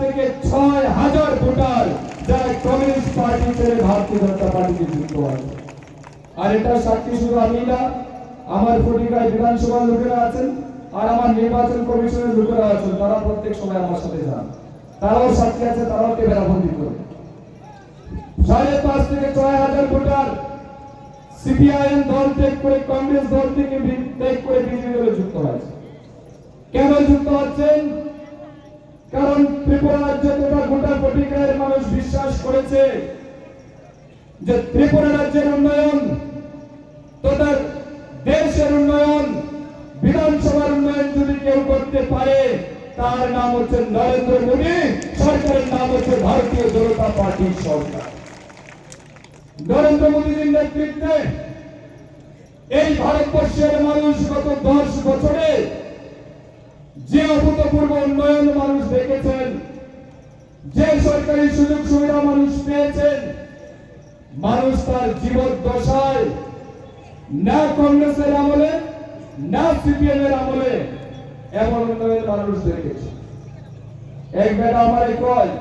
থেকে ছয় হাজার ভোটার যারা কমিউনিস্ট পার্টি ছেড়ে ভারতীয় জনতা পার্টিতে যুক্ত আছে আর এটা সাক্ষী শুধু আমি না, আমার ফটিকায় বিধানসভার লোকেরা আছেন আর আমার নির্বাচন কমিশনের লোকেরা আছেন, তারা প্রত্যেক সময় আমার সাথে যান। তারাও সাক্ষী আছে, তারাও বেড়াবন্দি করে। সাড়ে পাঁচ থেকে ছয় হাজার ভোটার সিপিআইএম দল ত্যাগ করে, কংগ্রেস দল থেকে ত্যাগ করে বিজেপি দলে যুক্ত হয়েছে। কেন যুক্ত হচ্ছেন? কারণ ত্রিপুরা রাজ্য তথা গোটা পটিকার মানুষ বিশ্বাস করেছে যে ত্রিপুরা রাজ্যের উন্নয়ন তথা দেশের উন্নয়ন, বিধানসভার উন্নয়ন যদি কেউ করতে পারে, তার নাম হচ্ছে নরেন্দ্র মোদী, সরকারের নাম হচ্ছে ভারতীয় জনতা পার্টি সরকার। নরেন্দ্র মোদীর নেতৃত্বে এই ভারতবর্ষের মানুষ যে অভূতপূর্ব উন্নয়ন মানুষ দেখেছেন, যে সরকারি সুযোগ সুবিধা মানুষ পেয়েছেন, মানুষ তার জীবন দশায় না কংগ্রেসের আমলে, না সিপিএম এর আমলে এমন উন্নয়ন মানুষ দেখেছে। এক বেটা আমারে কয়